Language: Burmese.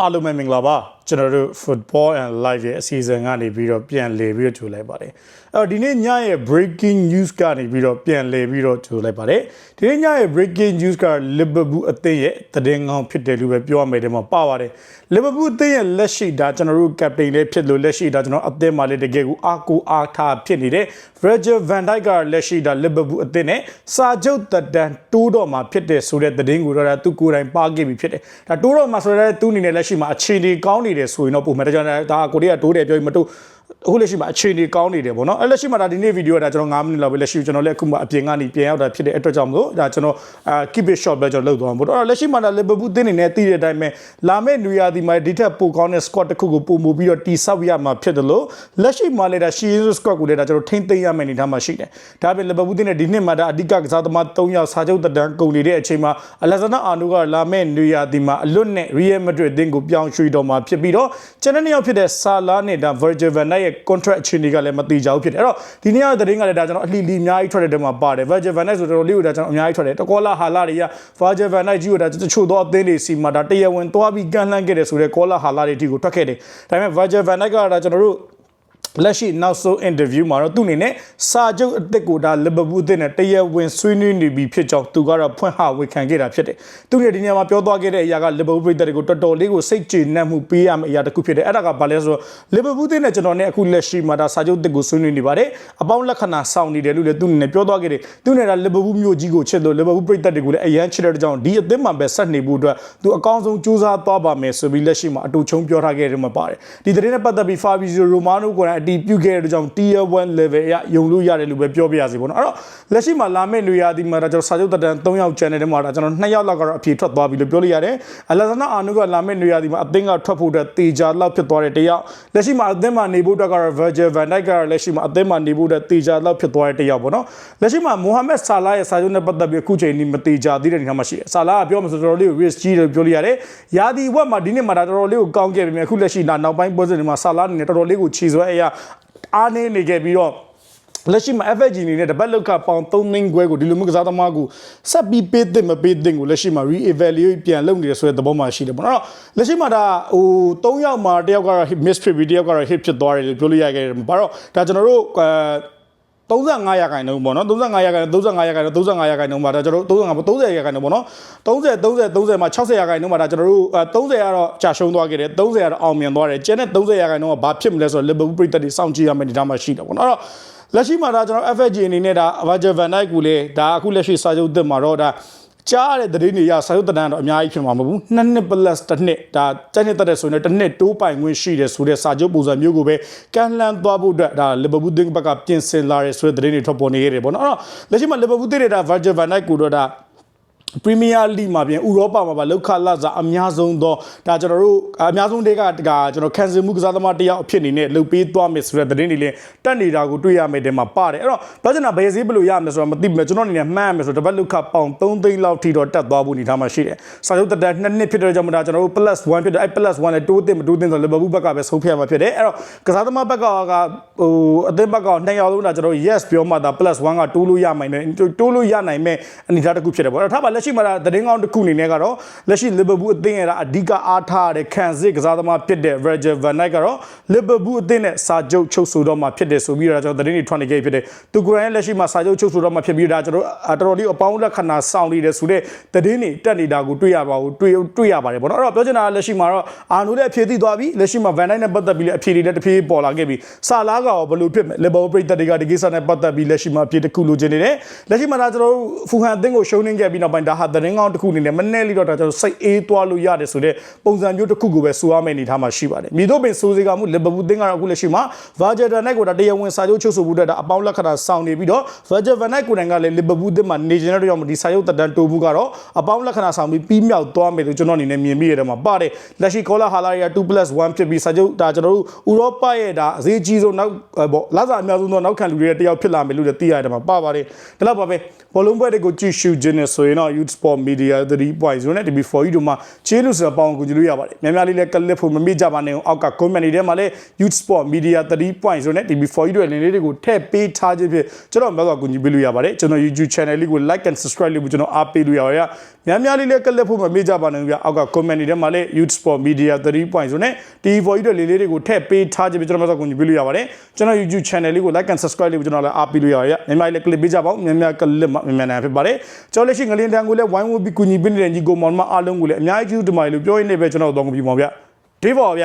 အားလုံးပဲမင်္ဂလာပါ ကျွန်တော်တို့ football and live ရဲ့အစီအစဉ်ကနေပြီးတော့ပြန်လည်ပြီးတော့ကြိုလိုက်ပါတယ်အဲ့တော့ဒီနေ့ညရဲ့ breaking news ကနေပြီးတော့ပြန်လည်ပြီးတော့ကြိုလိုက်ပါတယ်ဒီနေ့ညရဲ့ breaking news က Liverpool အသင်းရဲ့သတင်းကောင်းဖြစ်တယ်လို့ပဲပြောရမယ်တဲ့မှာပါပါတယ် Liverpool အသင်းရဲ့လက်ရှိဒါကျွန်တော်တို့ captain လေးဖြစ်လို့လက်ရှိဒါကျွန်တော်အသင်းမှာလေးတကယ်ကိုအားကိုအားထားဖြစ်နေတဲ့ Virgil van Dijk ကလက်ရှိဒါ Liverpool အသင်းနဲ့စာချုပ်သက်တမ်းတိုးတော့မှာဖြစ်တယ်ဆိုတဲ့သတင်းကိုတော့ဒါသူကိုယ်တိုင်ပါခဲ့ပြီဖြစ်တယ်ဒါတိုးတော့မှာဆိုတဲ့သူအနေနဲ့လက်ရှိမှာအခြေအနေကောင်းနေတယ်ဆိုရင်တော့ပုံမှန်တကြောင်ဒါကိုရီးယားတိုးတယ်ပြောရင်မတိုး အခုလက်ရှိမှာအခြေအနေကောင်းနေတယ်ပေါ့နော်အဲလက်ရှိမှာဒါဒီနေ့ဗီဒီယိုကဒါကျွန်တော်9မိနစ်လောက်ပဲလက်ရှိကျွန်တော်လည်းအခုမှအပြင်ကနေပြန်ရောက်တာဖြစ်တဲ့အတွက်ကြောင့်မလို့ဒါကျွန်တော်အာ keep it short ပဲကျွန်တော်လုပ်သွားမှာပေါ့အဲ့တော့လက်ရှိမှာဒါ Liverpool တင်းနေနဲ့တည်တဲ့အတိုင်းပဲလာမယ့်နွေရာသီမှာဒီထက်ပိုကောင်းတဲ့ squad တစ်ခုကိုပုံမူပြီးတော့တီဆောက်ရမှာဖြစ်တယ်လို့လက်ရှိမှာလည်းဒါ Shield squad ကိုလည်းဒါကျွန်တော်ထိမ့်သိမ်းရမယ့်အနေအထားမှာရှိတယ်ဒါပြင် Liverpool တင်းနေဒီနှစ်မှာဒါအဓိကကစားသမား3ယောက်စာချုပ်တက်တန်းကုန်နေတဲ့အချိန်မှာ Alexander Arnold ကလာမယ့်နွေရာသီမှာအလွတ်နဲ့ Real Madrid တင်းကိုပြောင်းရွှေ့တော့မှာဖြစ်ပြီးတော့ကျန်တဲ့နှစ်ယောက်ဖြစ်တဲ့ Salah နဲ့ဒါ Virgil van Dijk ရဲ့ contract အခြေအနေကလည်းမတိကျဘူးဖြစ်တယ်အဲ့တော့ဒီနေ့ကသတင်းကလည်းဒါကျွန်တော်အလှီလီအများကြီးထွက်တဲ့တဲမှာပါတယ် Virgil van Dijk ဆိုတော့လေးကိုဒါကျွန်တော်အများကြီးထွက်တယ်တကောလာဟာလာတွေက Virgil van Dijk ကြီးကိုဒါတချို့သောအသင်းတွေစီမှာဒါတရားဝင်သွားပြီးကန်လှမ်းခဲ့တယ်ဆိုတဲ့ကောလာဟာလာတွေအထိကိုထွက်ခဲ့တယ်ဒါပေမဲ့ Virgil van Dijk ကဒါကျွန်တော်တို့ လက်ရှိနောက်ဆုံး interview မှာတော့သူ့အနေနဲ့စာချုပ်အသစ်ကိုဒါ Liverpool အသင်းနဲ့တရားဝင်ဆွေးနွေးနေပြီဖြစ်ကြောင်းသူကတော့ဖွင့်ဟဝေခံခဲ့တာဖြစ်တယ်။သူရဲ့ဒီနေရာမှာပြောသွားခဲ့တဲ့အရာက Liverpool ပြည်သက်တွေကိုတော်တော်လေးကိုစိတ်ကျေနပ်မှုပေးရမယ့်အရာတစ်ခုဖြစ်တယ်။အဲ့ဒါကဘာလဲဆိုတော့ Liverpool အသင်းနဲ့ကျွန်တော်နဲ့အခုလက်ရှိမှာဒါစာချုပ်အသစ်ကိုဆွေးနွေးနေပါတယ်။အပေါင်းလက္ခဏာဆောင်နေတယ်လို့လည်းသူ့အနေနဲ့ပြောသွားခဲ့တယ်။သူနဲ့ဒါ Liverpool မျိုးကြီးကိုချစ်လို့ Liverpool ပြည်သက်တွေကိုလည်းအရန်ချစ်တဲ့ကြောင့်ဒီအသင်းမှာပဲဆက်နေဖို့အတွက်သူအကောင်းဆုံးကြိုးစားသွားပါမယ်ဆိုပြီးလက်ရှိမှာအတူချုံပြောထားခဲ့တယ်မှာပါတယ်။ဒီသတင်းနဲ့ပတ်သက်ပြီး Fabrizio Romano ကိုယ်တိုင်အတီးပြုတ်ခဲ့တဲ့ကြောင့် Tier 1 level အရယုံလို့ရတယ်လို့ပဲပြောပြရစီပေါ့နော်အဲ့တော့လက်ရှိမှာလာမယ့်လူရာဒီမှာဒါကျွန်တော်စာချုပ်တက်တန်း3ယောက် channel ထဲမှာဒါကျွန်တော်2ယောက်လောက်ကတော့အပြေထွက်သွားပြီလို့ပြောလို့ရတယ်အလက်ဇနာအာနုကလာမယ့်လူရာဒီမှာအသင်းကထွက်ဖို့အတွက်တေချာလောက်ဖြစ်သွားတဲ့တယောက်လက်ရှိမှာအသင်းမှာနေဖို့အတွက်ကတော့ Virgil van Dijk ကတော့လက်ရှိမှာအသင်းမှာနေဖို့အတွက်တေချာလောက်ဖြစ်သွားတဲ့တယောက်ပေါ့နော်လက်ရှိမှာ Mohamed Salah ရဲ့စာချုပ်နဲ့ပတ်သက်ပြီးအခုချိန်นี้မတေချာသေးတဲ့နေရာမှာရှိတယ် Salah ကပြောမှဆိုတော်တော်လေးကို risk ကြီးတယ်ပြောလို့ရတယ်ရာဒီဝက်မှာဒီနေ့မှာဒါတော်တော်လေးကိုကောင်းခဲ့ပြီမြဲအခုလက်ရှိနောက်ပိုင်းပွဲစဉ်တွေမှာ Salah အနေနဲ့တော်တော်လေးကိုခြေစွဲအရာအားနေနေခဲ့ပြီးတော့လက်ရှိမှာ FFG အနေနဲ့တပတ်လောက်ကပေါင်3သိန်းခွဲကိုဒီလိုမျိုးကစားသမားကိုဆက်ပြီးပေးသင့်မပေးသင့်ကိုလက်ရှိမှာ re-evaluate ပြန်လုပ်နေတယ်ဆိုတဲ့သဘောမှရှိတယ်ပေါ့နော်။လက်ရှိမှာဒါဟို3ယောက်မှာတယောက်ကတော့ miss ဖြစ်ပြီးတယောက်ကတော့ hit ဖြစ်သွားတယ်လို့ပြောလို့ရခဲ့တယ်။ဘာတော့ဒါကျွန်တော်တို့အဲ 35ရာခိုင်နှုန်းပေါ့နော်35ရာခိုင်နှုန်း35ရာခိုင်နှုန်း35ရာခိုင်နှုန်းမှာဒါကျွန်တော်တို့35 30ရာခိုင်နှုန်းပေါ့နော်30 30 30မှာ60ရာခိုင်နှုန်းမှာဒါကျွန်တော်တို့30ကတော့ကြာရှုံးသွားခဲ့တယ်30ကတော့အောင်မြင်သွားတယ်ကျန်တဲ့30ရာခိုင်နှုန်းကဘာဖြစ်မလဲဆိုတော့ Liverpool ပြည်သက်တွေစောင့်ကြည့်ရမယ့်အနေအထားမှာရှိတယ်ပေါ့နော်အဲ့တော့လက်ရှိမှာဒါကျွန်တော် FFG အနေနဲ့ဒါ Virgil van Dijk ကိုလေဒါအခုလက်ရှိစာချုပ်သစ်မှာတော့ဒါ ကြားရတဲ့သတင်းတွေရစာရုပ်တဏ္ဍာတော့အများကြီးဖြစ်မှာမဟုတ်ဘူးနှစ်နှစ် plus တစ်နှစ်ဒါတက်နှစ်တက်တဲ့ဆိုရင်တစ်နှစ်တိုးပိုင်ခွင့်ရှိတယ်ဆိုတဲ့စာချုပ်ပုံစံမျိုးကိုပဲကန်လှန်သွားဖို့အတွက်ဒါ Liverpool တင်းဘက်ကပြင်ဆင်လာရဲဆိုတဲ့သတင်းတွေထွက်ပေါ်နေရတယ်ပေါ့နော်အဲ့တော့လက်ရှိမှာ Liverpool တင်းတွေဒါ Virgil van Dijk ကိုတော့ဒါ ပရီးမီးယားလိမှာပြင်ဥရောပမှာပါလောက်ခလာစားအများဆုံးသောဒါကျွန်တော်တို့အများဆုံးတွေကဒါကျွန်တော်ခံစင်မှုကစားသမားတယောက်အဖြစ်အနေနဲ့လှုပ်ပေးသွားမယ်ဆိုတဲ့သတင်းတွေလည်းတက်နေတာကိုတွေ့ရမယ်တဲ့မှာပါတယ်အဲ့တော့ဘာကျွန်တော်ဘယ်စည်းဘယ်လိုရမယ်ဆိုတော့မသိဘူးကျွန်တော်အနေနဲ့မှန်းမယ်ဆိုတော့တပတ်လောက်ခပေါင်3သိန်းလောက်ထိတော့တက်သွားဖို့အနေထားမှာရှိတယ်စာချုပ်တက်တဲ့နှစ်နှစ်ဖြစ်တဲ့ကြောင့်မဒါကျွန်တော်တို့ plus 1ဖြစ်တဲ့အဲ့ plus 1လည်းတိုးတင်မတိုးတင်ဆိုလီဗာပူးဘက်ကပဲဆုံးဖြတ်မှာဖြစ်တယ်အဲ့တော့ကစားသမားဘက်ကကဟိုအသင်းဘက်ကနှစ်ယောက်လုံးဒါကျွန်တော် yes ပြောမှဒါ plus 1ကတိုးလို့ရနိုင်မယ်တိုးလို့ရနိုင်မဲ့အနေထားတစ်ခုဖြစ်တယ်ပေါ့အဲ့တော့ထားပါလက်ရှိမှာဒါသတင်းကောင်းတစ်ခုအနေနဲ့ကတော့လက်ရှိ Liverpool အသင်းရဲ့အဓိကအားထားတဲ့ခံစစ်ကစားသမားဖြစ်တဲ့ Virgil van Dijk ကတော့ Liverpool အသင်းနဲ့စာချုပ်ချုပ်ဆိုတော့မှဖြစ်တယ်ဆိုပြီးတော့ကျွန်တော်သတင်းတွေထွက်နေခဲ့ဖြစ်တယ်သူကိုယ်တိုင်လက်ရှိမှာစာချုပ်ချုပ်ဆိုတော့မှဖြစ်ပြီးတော့ကျွန်တော်တော်တော်လေးအပေါင်းလက္ခဏာစောင့်နေတယ်ဆိုတဲ့သတင်းတွေတက်နေတာကိုတွေ့ရပါဘူးတွေ့တွေ့ရပါတယ်ပေါ့နော်အဲ့တော့ပြောချင်တာကလက်ရှိမှာတော့အာနိုလည်းအဖြေသိသွားပြီလက်ရှိမှာ Van Dijk နဲ့ပတ်သက်ပြီးလည်းအဖြေတွေလည်းတစ်ဖြည်းပေါ်လာခဲ့ပြီစာလားကရောဘယ်လိုဖြစ်မလဲ Liverpool ပြည်သက်တွေကဒီကိစ္စနဲ့ပတ်သက်ပြီးလက်ရှိမှာအဖြေတစ်ခုလိုချင်နေတယ်လက်ရှိမှာဒါကျွန်တော်တို့ဖူဟန်အသင်းကိုရှုံးနေခဲ့ပြီးနောက်ပိုင်းဒါဟာသတင်းကောင်းတစ်ခုအနေနဲ့မနဲ့လီတော့ဒါကျွန်တော်စိတ်အေးသွားလို့ရတယ်ဆိုတဲ့ပုံစံမျိုးတစ်ခုကိုပဲဆိုရမယ့်အနေထားမှာရှိပါတယ်မြေတို့ပင်စိုးစေကမှုလီဗာပူးတင်းကတော့အခုလက်ရှိမှာ Virgil van Dijk ကိုဒါတရားဝင်စာချုပ်ချုပ်ဆိုမှုအတွက်ဒါအပေါင်းလက္ခဏာဆောင်နေပြီးတော့ Virgil van Dijk ကိုယ်တိုင်ကလည်းလီဗာပူးတင်းမှာနေကျင်တဲ့ကြောင့်ဒီစာချုပ်တက်တန်းတိုးမှုကတော့အပေါင်းလက္ခဏာဆောင်ပြီးပြီးမြောက်သွားမယ်လို့ကျွန်တော်အနေနဲ့မြင်မိရတဲ့မှာပါတယ်လက်ရှိကောလာဟာလာရီယာ 2+1 ဖြစ်ပြီးစာချုပ်ဒါကျွန်တော်တို့ဥရောပရဲ့ဒါအရေးကြီးဆုံးနောက်ပေါ့လာစာအများဆုံးသောနောက်ခံလူတွေတယောက်ဖြစ်လာမယ်လို့လည်းသိရတယ်မှာပါပါတယ်ဒါတော့ပါပဲဘောလုံးပွဲတွေကိုကြည့်ရှုခြင်းနဲ့ဆိုရင်တော့ Youth Sport Media 3.0နဲ့ TV4 တို့မှာချေးလို့ဆိုတော့ပေါင်းကူကြည့်လို့ရပါတယ်များများလေးလည်းကလစ်ဖို့မမေ့ကြပါနဲ့အောင်အောက်က comment တွေထဲမှာလည်း Youth Sport Media 3.0နဲ့ TV4 တို့ရဲ့လင်းလေးတွေကိုထည့်ပေးထားခြင်းဖြင့်ကျွန်တော်များစွာကူညီပေးလို့ရပါတယ်ကျွန်တော် YouTube channel လေးကို like and subscribe လုပ်ပြီးကျွန်တော်အားပေးလို့ရပါတယ်များများလေးလည်းကလစ်ဖို့မမေ့ကြပါနဲ့ဗျအောက်က comment တွေထဲမှာလည်း Youth Sport Media 3.0နဲ့ TV4 တို့လင်းလေးတွေကိုထည့်ပေးထားခြင်းဖြင့်ကျွန်တော်များစွာကူညီပေးလို့ရပါတယ်ကျွန်တော် YouTube channel လေးကို like and subscribe လုပ်ပြီးကျွန်တော်လည်းအားပေးလို့ရပါတယ်မြန်မာလေး clip ပေးကြပါဦးများများကလစ်မှမြန်မြန်နိုင်ဖြစ်ပါတယ်ကျွန်တော်လက်ရှိငလင်းတန်းကိုလည်းဝိုင်းဝန်းပြီးကူညီပေးနေတဲ့ညီကိုမောင်မအားလုံးကိုလည်းအများကြီးကျေးဇူးတင်ပါတယ်လို့ပြောရင်းနဲ့ပဲကျွန်တော်တို့တော့ကူပြပါဗျဒေးပါဗျ